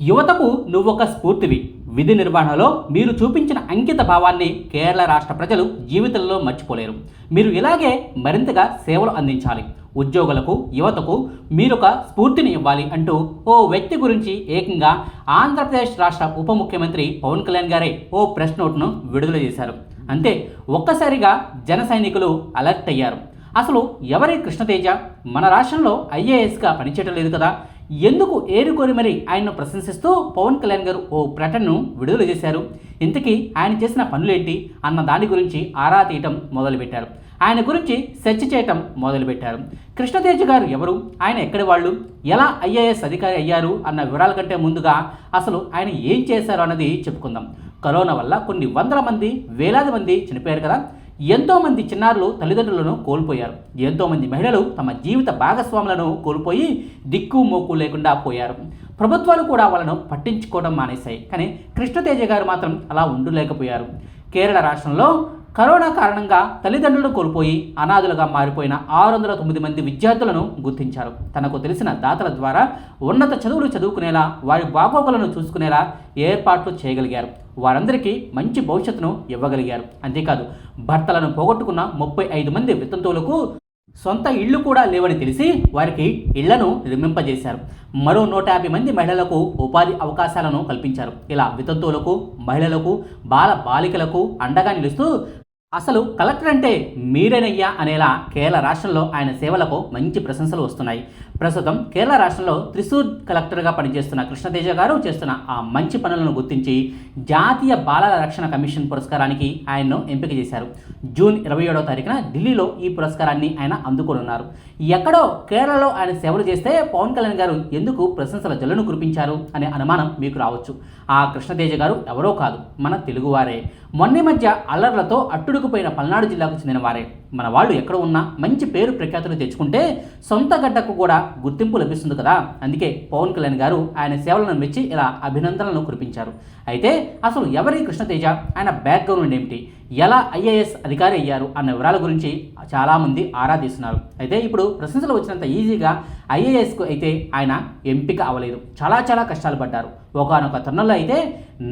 యువతకు నువ్వొక స్ఫూర్తివి. విధి నిర్వహణలో మీరు చూపించిన అంకిత భావాన్ని కేరళ రాష్ట్ర ప్రజలు జీవితంలో మర్చిపోలేరు. మీరు ఇలాగే మరింతగా సేవలు అందించాలి. ఉద్యోగులకు యువతకు మీరొక స్ఫూర్తిని ఇవ్వాలి అంటూ ఓ వ్యక్తి గురించి ఏకంగా ఆంధ్రప్రదేశ్ రాష్ట్ర ఉప ముఖ్యమంత్రి పవన్ కళ్యాణ్ గారే ఓ ప్రెస్ నోట్ను విడుదల చేశారు. అంతే ఒక్కసారిగా జన సైనికులు అలర్ట్ అయ్యారు. అసలు ఎవరి కృష్ణతేజ? మన రాష్ట్రంలో ఐఏఎస్గా పనిచేయడం లేదు కదా. ఎందుకు ఏరుకోరి మరి ఆయన్ను ప్రశంసిస్తూ పవన్ కళ్యాణ్ గారు ఓ ప్రకటనను విడుదల చేశారు? ఇంతకీ ఆయన చేసిన పనులేంటి? అన్న దాని గురించి ఆరా తీయటం మొదలుపెట్టారు. ఆయన గురించి సెర్చ్ చేయటం మొదలుపెట్టారు. కృష్ణతేజ గారు ఎవరు? ఆయన ఎక్కడి వాళ్ళు? ఎలా ఐఏఎస్ అధికారి అయ్యారు? అన్న వివరాల కంటే ముందుగా అసలు ఆయన ఏం చేశారు అన్నది చెప్పుకుందాం. కరోనా వల్ల కొన్ని వందల మంది వేలాది మంది చనిపోయారు కదా? ఎంతోమంది చిన్నారులు తల్లిదండ్రులను కోల్పోయారు. ఎంతోమంది మహిళలు తమ జీవిత భాగస్వాములను కోల్పోయి దిక్కు మోకు లేకుండా పోయారు. ప్రభుత్వాలు కూడా వాళ్ళను పట్టించుకోవడం మానేశాయి. కానీ కృష్ణతేజ గారు మాత్రం అలా ఉండలేకపోయారు. కేరళ రాష్ట్రంలో కరోనా కారణంగా తల్లిదండ్రులను కోల్పోయి అనాథులుగా మారిపోయిన ఆరు వందల తొమ్మిది మంది విద్యార్థులను గుర్తించారు. తనకు తెలిసిన దాతల ద్వారా ఉన్నత చదువులు చదువుకునేలా వారి బాగోగులను చూసుకునేలా ఏర్పాట్లు చేయగలిగారు. వారందరికీ మంచి భవిష్యత్తును ఇవ్వగలిగారు. అంతేకాదు భర్తలను పోగొట్టుకున్న ముప్పై ఐదు మంది వితంతువులకు సొంత ఇళ్ళు కూడా లేవని తెలిసి వారికి ఇళ్ళను నిర్మింపజేశారు. మరో నూట యాభై మంది మహిళలకు ఉపాధి అవకాశాలను కల్పించారు. ఇలా వితంతువులకు మహిళలకు బాల బాలికలకు అండగా నిలుస్తూ అసలు కలెక్టర్ అంటే మీరేనయ్యా అనేలా కేరళ రాష్ట్రంలో ఆయన సేవలకు మంచి ప్రశంసలు వస్తున్నాయి. ప్రస్తుతం కేరళ రాష్ట్రంలో త్రిశూర్ కలెక్టర్గా పనిచేస్తున్న కృష్ణతేజ గారు చేస్తున్న ఆ మంచి పనులను గుర్తించి జాతీయ బాలల రక్షణ కమిషన్ పురస్కారానికి ఆయన్ను ఎంపిక చేశారు. జూన్ ఇరవై ఏడవ తారీఖున ఢిల్లీలో ఈ పురస్కారాన్ని ఆయన అందుకోనున్నారు. ఎక్కడో కేరళలో ఆయన సేవలు చేస్తే పవన్ కళ్యాణ్ గారు ఎందుకు ప్రశంసల జల్లును కురిపించారు అనే అనుమానం మీకు రావచ్చు. ఆ కృష్ణతేజ గారు ఎవరో కాదు మన తెలుగువారే. మొన్న మధ్య అల్లర్లతో అట్టుడుకుపోయిన పల్నాడు జిల్లాకు చెందిన వారే మన వాళ్ళు ఎక్కడ ఉన్నా మంచి పేరు ప్రఖ్యాతులు తెచ్చుకుంటే సొంత గడ్డకు కూడా గుర్తింపు లభిస్తుంది కదా. అందుకే పవన్ కళ్యాణ్ గారు ఆయన సేవలను మెచ్చి ఇలా అభినందనలను కురిపించారు. అయితే అసలు ఎవరి కృష్ణతేజ? ఆయన బ్యాక్గ్రౌండ్ ఏమిటి? ఎలా ఐఏఎస్ అధికారి అయ్యారు అన్న వివరాల గురించి చాలామంది ఆరా తీస్తున్నారు. అయితే ఇప్పుడు ప్రశంసలు వచ్చినంత ఈజీగా ఐఏఎస్కు అయితే ఆయన ఎంపిక అవ్వలేదు. చాలా చాలా కష్టాలు పడ్డారు. ఒకనొక తరుణంలో అయితే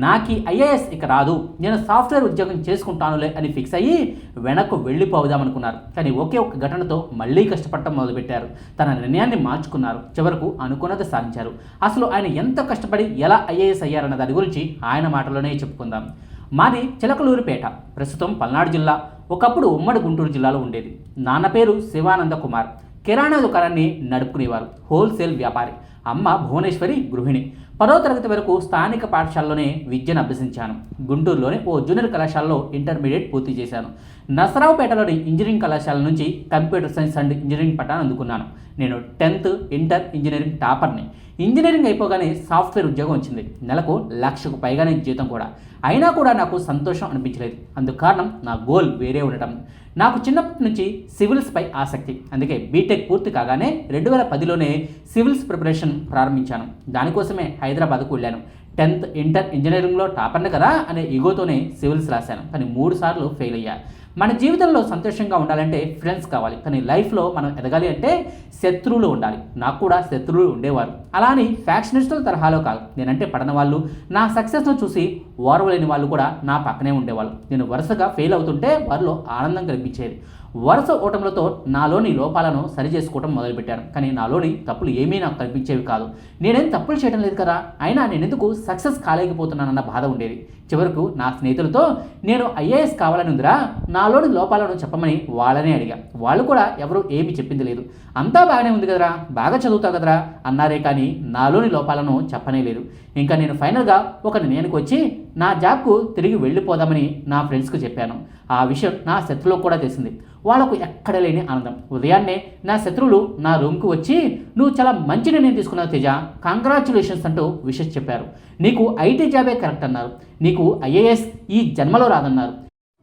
నాకు ఐఏఎస్ ఇక రాదు. నేను సాఫ్ట్వేర్ ఉద్యోగం చేసుకుంటానులే అని ఫిక్స్ అయ్యి వెనక్కు వెళ్ళిపోదామనుకున్నారు కానీ ఒకే ఒక్క ఘటనతో మళ్ళీ కష్టపడటం మొదలుపెట్టారు. తన నిర్ణయాన్ని మార్చుకున్నారు. చివరకు అనుకున్నది సాధించారు. అసలు ఆయన ఎంత కష్టపడి ఎలా ఐఏఎస్ అయ్యారన్న దాని గురించి ఆయన మాటలోనే చెప్పుకుందాం. మాది చిలకలూరిపేట ప్రస్తుతం పల్నాడు జిల్లా. ఒకప్పుడు ఉమ్మడి గుంటూరు జిల్లాలో ఉండేది. నాన్న పేరు శివానంద కుమార్. కిరాణా దుకాణాన్ని నడుపుకునేవారు. హోల్సేల్ వ్యాపారి. అమ్మ భువనేశ్వరి గృహిణి. పదో తరగతి వరకు స్థానిక పాఠశాలలోనే విద్యను అభ్యసించాను. గుంటూరులోని ఓ జూనియర్ కళాశాలలో ఇంటర్మీడియట్ పూర్తి చేశాను. నసరావుపేటలోని ఇంజనీరింగ్ కళాశాల నుంచి కంప్యూటర్ సైన్స్ అండ్ ఇంజనీరింగ్ పట్టాన్ని అందుకున్నాను. నేను టెన్త్ ఇంటర్ ఇంజనీరింగ్ టాపర్ని. ఇంజనీరింగ్ అయిపోగానే సాఫ్ట్వేర్ ఉద్యోగం వచ్చింది. నెలకు లక్షకు పైగానే జీతం కూడా. అయినా కూడా నాకు సంతోషం అనిపించలేదు. అందుకు కారణం నా గోల్ వేరే ఉండటం. నాకు చిన్నప్పటి నుంచి సివిల్స్పై ఆసక్తి. అందుకే బీటెక్ పూర్తి కాగానే రెండు వేల పదిలోనే సివిల్స్ ప్రిపరేషన్ ప్రారంభించాను. దానికోసమే హైదరాబాద్కు వెళ్ళాను. టెన్త్ ఇంటర్ ఇంజనీరింగ్లో టాపర్ని కదా అనే ఈగోతోనే సివిల్స్ రాశాను. కానీ మూడు సార్లు ఫెయిల్ అయ్యా. మన జీవితంలో సంతోషంగా ఉండాలంటే ఫ్రెండ్స్ కావాలి. కానీ లైఫ్లో మనం ఎదగాలి అంటే శత్రువులు ఉండాలి. నాకు కూడా శత్రువులు ఉండేవారు. అలా అని ఫ్యాక్షనిస్టుల తరహాలో కాదు. నేనంటే పడన వాళ్ళు. నా సక్సెస్ను చూసి ఓర్వలేని వాళ్ళు కూడా నా పక్కనే ఉండేవాళ్ళు. నేను వరుసగా ఫెయిల్ అవుతుంటే వారిలో ఆనందం కనిపించేది. వరుస ఓటములతో నాలోని లోపాలను సరిచేసుకోవడం మొదలుపెట్టాను. కానీ నాలోని తప్పులు ఏమీ నాకు కనిపించేవి కాదు. నేనేం తప్పులు చేయడం లేదు కదా? అయినా నేను ఎందుకు సక్సెస్ కాలేకపోతున్నానన్న బాధ ఉండేది. చివరకు నా స్నేహితులతో నేను ఐఏఎస్ కావాలని ఉందిరా నాలోని లోపాలను చెప్పమని వాళ్ళనే అడిగా. వాళ్ళు కూడా ఎవరు ఏమి చెప్పింది లేదు. అంతా బాగానే ఉంది కదరా బాగా చదువుతావు కదరా అన్నారే కానీ నాలోని లోపాలను చెప్పనే లేదు. ఇంకా నేను ఫైనల్గా ఒక నిర్ణయానికి వచ్చి నా జాబ్కు తిరిగి వెళ్ళిపోదామని నా ఫ్రెండ్స్కి చెప్పాను. ఆ విషయం నా శత్రువులకు కూడా తెలిసింది. వాళ్ళకు ఎక్కడ లేని ఆనందం. ఉదయాన్నే నా శత్రువులు నా రూమ్కి వచ్చి నువ్వు చాలా మంచి నిర్ణయం తీసుకున్నావు తేజ. కంగ్రాచులేషన్స్ అంటూ విషెస్ చెప్పారు. నీకు ఐటీ జాబే కరెక్ట్ అన్నారు. నీకు ఐఏఎస్ ఈ జన్మలో రాదన్నారు.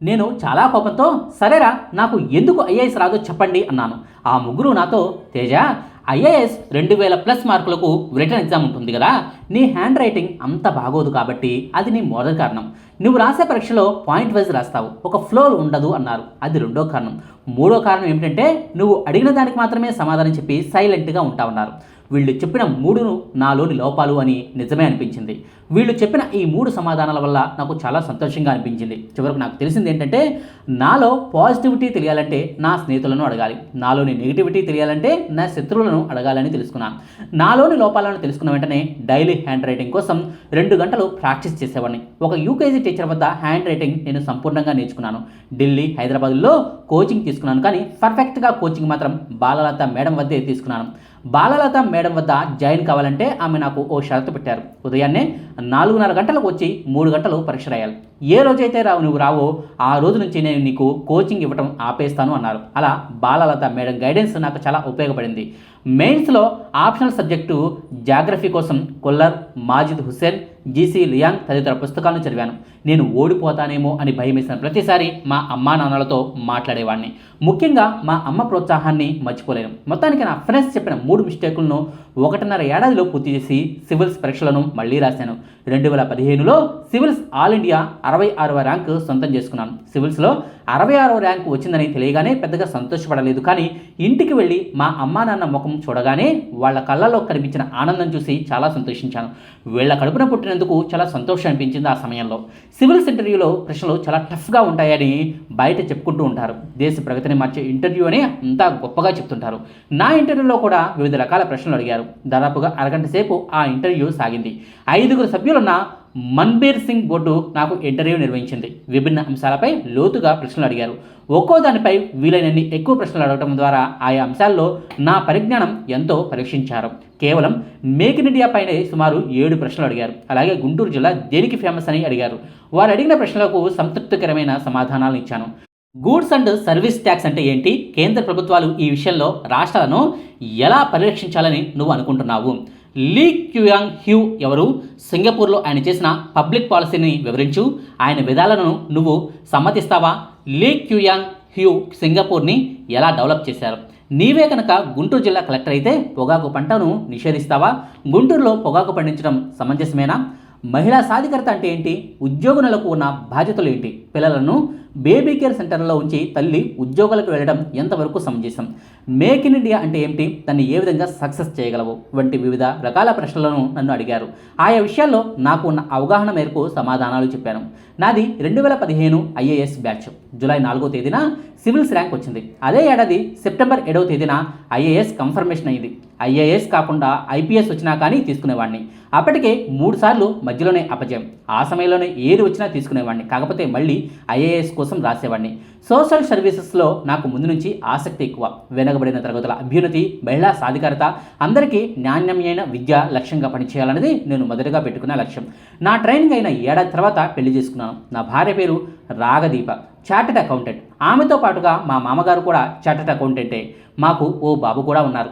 నేను చాలా కోపంతో సరేరా నాకు ఎందుకు ఐఏఎస్ రాదో చెప్పండి అన్నాను. ఆ ముగ్గురు నాతో తేజ ఐఏఎస్ రెండు వేల ప్లస్ మార్కులకు రిటర్న్ ఎగ్జామ్ ఉంటుంది కదా. నీ హ్యాండ్ రైటింగ్ అంత బాగోదు కాబట్టి అది నీ మొదటి కారణం. నువ్వు రాసే పరీక్షలో పాయింట్ వైజ్ రాస్తావు. ఒక ఫ్లో ఉండదు అన్నారు. అది రెండో కారణం. మూడో కారణం ఏమిటంటే నువ్వు అడిగిన దానికి మాత్రమే సమాధానం చెప్పి సైలెంట్గా ఉంటావన్నారు వీళ్ళు చెప్పిన మూడును నాలోని లోపాలు అని నిజమే అనిపించింది. వీళ్ళు చెప్పిన ఈ మూడు సమాధానాల వల్ల నాకు చాలా సంతోషంగా అనిపించింది. చివరకు నాకు తెలిసింది ఏంటంటే నాలో పాజిటివిటీ తెలియాలంటే నా స్నేహితులను అడగాలి. నాలోని నెగిటివిటీ తెలియాలంటే నా శత్రువులను అడగాలని తెలుసుకున్నాను నాలోని లోపాలను తెలుసుకున్న వెంటనే డైలీ హ్యాండ్ రైటింగ్ కోసం రెండు గంటలు ప్రాక్టీస్ చేసేవాడిని. ఒక యూకేజీ టీచర్ వద్ద హ్యాండ్ రైటింగ్ నేను సంపూర్ణంగా నేర్చుకున్నాను. ఢిల్లీ హైదరాబాద్లో కోచింగ్ తీసుకున్నాను కానీ పర్ఫెక్ట్గా కోచింగ్ మాత్రం బాలలత మేడం వద్దే తీసుకున్నాను. బాలలత మేడం వద్ద జాయిన్ కావాలంటే ఆమె నాకు ఓ షరతు పెట్టారు. ఉదయాన్నే నాలుగున్నర గంటలకు వచ్చి మూడు గంటలు పరీక్ష రాయాలి. ఏ రోజైతే రావు నువ్వు రావో ఆ రోజు నుంచి నేను నీకు కోచింగ్ ఇవ్వటం ఆపేస్తాను అన్నారు. అలా బాలలత మేడం గైడెన్స్ నాకు చాలా ఉపయోగపడింది. మెయిన్స్లో ఆప్షనల్ సబ్జెక్టు జాగ్రఫీ కోసం కొల్లర్ మాజిద్ హుస్సేన్ జీసీ లియాంగ్ తదితర పుస్తకాలను చదివాను. నేను ఓడిపోతానేమో అని భయమేసిన ప్రతిసారి మా అమ్మా నాన్నలతో మాట్లాడేవాడిని ముఖ్యంగా మా అమ్మ ప్రోత్సాహాన్ని మర్చిపోలేను. మొత్తానికి నా ఫ్రెండ్స్ చెప్పిన మూడు మిస్టేకులను ఒకటిన్నర ఏడాదిలో పూర్తి చేసి సివిల్స్ పరీక్షలను మళ్ళీ రాశాను. రెండు వేల పదిహేనులో సివిల్స్ ఆల్ ఇండియా అరవై ఆరవ ర్యాంకు సొంతం చేసుకున్నాను. సివిల్స్లో అరవై ఆరవ ర్యాంకు వచ్చిందని తెలియగానే పెద్దగా సంతోషపడలేదు కానీ ఇంటికి వెళ్ళి మా అమ్మా నాన్న ముఖం చూడగానే వాళ్ళ కళ్ళలో కనిపించిన ఆనందం చూసి చాలా సంతోషించాను. వీళ్ళ కడుపున పుట్టిన పుట్టినందుకు చాలా సంతోషం అనిపించింది ఆ సమయంలో. సివిల్స్ ఇంటర్వ్యూలో ప్రశ్నలు చాలా టఫ్గా ఉంటాయని బయట చెప్పుకుంటూ ఉంటారు. దేశ ప్రగతిని మార్చే ఇంటర్వ్యూ అని అంతా గొప్పగా చెప్తుంటారు. నా ఇంటర్వ్యూలో కూడా వివిధ రకాల ప్రశ్నలు అడిగారు. దాదాపుగా అరగంట సేపు ఆ ఇంటర్వ్యూ సాగింది. ఐదుగురు సభ్యులున్న మన్బీర్ సింగ్ బోర్డు నాకు ఇంటర్వ్యూ నిర్వహించింది. విభిన్న అంశాలపై లోతుగా ప్రశ్నలు అడిగారు. ఒక్కో దానిపై వీలైనన్ని ఎక్కువ ప్రశ్నలు అడగడం ద్వారా ఆయా అంశాల్లో నా పరిజ్ఞానం ఎంతో పరీక్షించారు. కేవలం మేక్ ఇన్ ఇండియా పైనే సుమారు ఏడు ప్రశ్నలు అడిగారు. అలాగే గుంటూరు జిల్లా దేనికి ఫేమస్ అని అడిగారు. వారు అడిగిన ప్రశ్నలకు సంతృప్తికరమైన సమాధానాలు ఇచ్చాను. గూడ్స్ అండ్ సర్వీస్ ట్యాక్స్ అంటే ఏంటి? కేంద్ర ప్రభుత్వాలు ఈ విషయంలో రాష్ట్రాలను ఎలా పరిరక్షించాలని నువ్వు అనుకుంటున్నావు? లీ క్యూయాంగ్ హ్యూ ఎవరు? సింగపూర్లో ఆయన చేసిన పబ్లిక్ పాలసీని వివరించు. ఆయన విధాలను నువ్వు సమ్మతిస్తావా? లీ క్యూయాంగ్ హ్యూ సింగపూర్ని ఎలా డెవలప్ చేశారు? నీవే కనుక గుంటూరు జిల్లా కలెక్టర్ అయితే పొగాకు పంటను నిషేధిస్తావా? గుంటూరులో పొగాకు పండించడం సమంజసమేనా? మహిళా సాధికారత అంటే ఏంటి? ఉద్యోగులకు ఉన్న బాధ్యతలు ఏంటి? పిల్లలను బేబీ కేర్ సెంటర్లో ఉంచి తల్లి ఉద్యోగాలకు వెళ్ళడం ఎంతవరకు సమంజసం? మేక్ ఇన్ ఇండియా అంటే ఏమిటి దాన్ని ఏ విధంగా సక్సెస్ చేయగలవు? వంటి వివిధ రకాల ప్రశ్నలను నన్ను అడిగారు. ఆయా విషయాల్లో నాకు ఉన్న అవగాహన మేరకు సమాధానాలు చెప్పాను. నాది రెండు వేల పదిహేను ఐఏఎస్ బ్యాచ్. జూలై నాలుగో తేదీన సివిల్స్ ర్యాంక్ వచ్చింది. అదే ఏడాది సెప్టెంబర్ ఏడవ తేదీన ఐఏఎస్ కన్ఫర్మేషన్ అయింది. ఐఏఎస్ కాకుండా ఐపీఎస్ వచ్చినా కానీ తీసుకునేవాడిని. అప్పటికే మూడు సార్లు మధ్యలోనే అపజయం. ఆ సమయంలోనే ఏది వచ్చినా తీసుకునేవాడిని. కాకపోతే మళ్ళీ ఐఏఎస్ కోసం రాసేవాడిని. సోషల్ సర్వీసెస్లో నాకు ముందు నుంచి ఆసక్తి ఎక్కువ. వెనకబడిన తరగతుల అభ్యున్నతి మహిళా సాధికారత అందరికీ నాణ్యమైన విద్య లక్ష్యంగా పనిచేయాలనేది నేను మొదటగా పెట్టుకున్న లక్ష్యం. నా ట్రైనింగ్ అయిన ఏడాది తర్వాత పెళ్ళి చేసుకున్నాను. నా భార్య పేరు రాగదీప చార్టెడ్ అకౌంటెంట్. ఆమెతో పాటుగా మా మామగారు కూడా చార్టెడ్ అకౌంటెంటే. మాకు ఓ బాబు కూడా ఉన్నారు.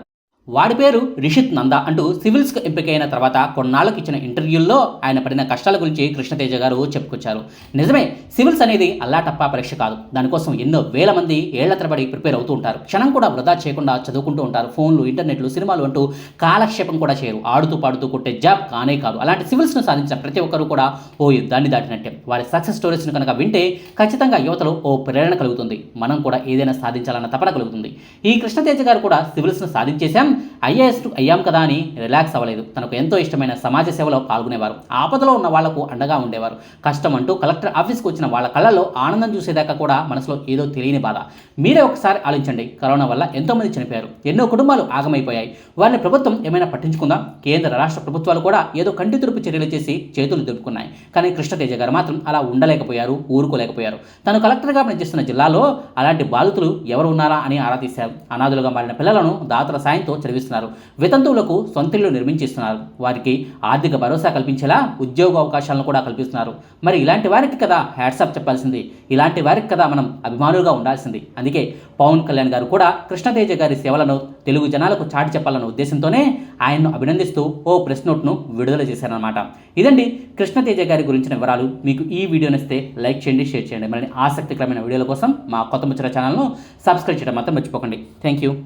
వాడి పేరు రిషిత్ నంద అంటూ సివిల్స్కు ఎంపికైన తర్వాత కొన్నాళ్ళకి ఇచ్చిన ఇంటర్వ్యూల్లో ఆయన పడిన కష్టాల గురించి కృష్ణతేజ గారు చెప్పుకొచ్చారు. నిజమే సివిల్స్ అనేది అల్లాటప్పా పరీక్ష కాదు. దానికోసం ఎన్నో వేల మంది ఏళ్ళ తరబడి ప్రిపేర్ అవుతూ ఉంటారు. క్షణం కూడా వృధా చేయకుండా చదువుకుంటూ ఉంటారు. ఫోన్లు ఇంటర్నెట్లు సినిమాలు అంటూ కాలక్షేపం కూడా చేయరు. ఆడుతూ పాడుతూ కొట్టే జాబ్ కానే కాదు. అలాంటి సివిల్స్ను సాధించిన ప్రతి ఒక్కరూ కూడా ఓ యుద్ధాన్ని దాటినట్టే. వారి సక్సెస్ స్టోరీస్ను కనుక వింటే ఖచ్చితంగా యువతలో ఓ ప్రేరణ కలుగుతుంది. మనం కూడా ఏదైనా సాధించాలన్న తపన కలుగుతుంది. ఈ కృష్ణతేజ గారు కూడా సివిల్స్ను సాధించేశాం. ఐఏఎస్ అయ్యాం కదా అని రిలాక్స్ అవ్వలేదు. తనకు ఎంతో ఇష్టమైన సమాజ సేవలో పాల్గొనేవారు. ఆపదలో ఉన్న వాళ్ళకు అండగా ఉండేవారు. కష్టం అంటూ కలెక్టర్ ఆఫీస్కి వచ్చిన వాళ్ళ కళ్ళలో ఆనందం చూసేదాకా కూడా మనసులో ఏదో తెలియని బాధ. మీరే ఒకసారి ఆలోచించండి. కరోనా వల్ల ఎంతోమంది చనిపోయారు. ఎన్నో కుటుంబాలు ఆగమైపోయాయి. వారిని ప్రభుత్వం ఏమైనా పట్టించుకుందా? కేంద్ర రాష్ట్ర ప్రభుత్వాలు కూడా ఏదో కంటి తురుపు చర్యలు చేసి చేతులు దులుపుకున్నాయి. కానీ కృష్ణతేజ గారు మాత్రం అలా ఉండలేకపోయారు ఊరుకోలేకపోయారు. తను కలెక్టర్గా పనిచేస్తున్న జిల్లాలో అలాంటి బాధితులు ఎవరు ఉన్నారా అని ఆరా తీశారు. అనాథులుగా మారిన పిల్లలను దాతల సాయంతో చదివిస్తున్నారు వితంతువులకు సొంతిల్లు నిర్మించిస్తున్నారు. వారికి ఆర్థిక భరోసా కల్పించేలా ఉద్యోగ అవకాశాలను కూడా కల్పిస్తున్నారు. మరి ఇలాంటి వారికి కదా హ్యాట్సాప్ చెప్పాల్సింది. ఇలాంటి వారికి కదా మనం అభిమానులుగా ఉండాల్సింది. అందుకే పవన్ కళ్యాణ్ గారు కూడా కృష్ణతేజ గారి సేవలను తెలుగు జనాలకు చాటి చెప్పాలన్న ఉద్దేశంతోనే ఆయన్ను అభినందిస్తూ ఓ ప్రెస్ నోట్ను విడుదల చేశారనమాట ఇదండి కృష్ణతేజ గారి గురించిన వివరాలు. మీకు ఈ వీడియో నచ్చితే లైక్ చేయండి షేర్ చేయండి. మరిన్ని ఆసక్తికరమైన వీడియోల కోసం మా కొత్త ముచ్చట ఛానల్ను సబ్స్క్రైబ్ చేయడం మాత్రం మర్చిపోకండి. Thank you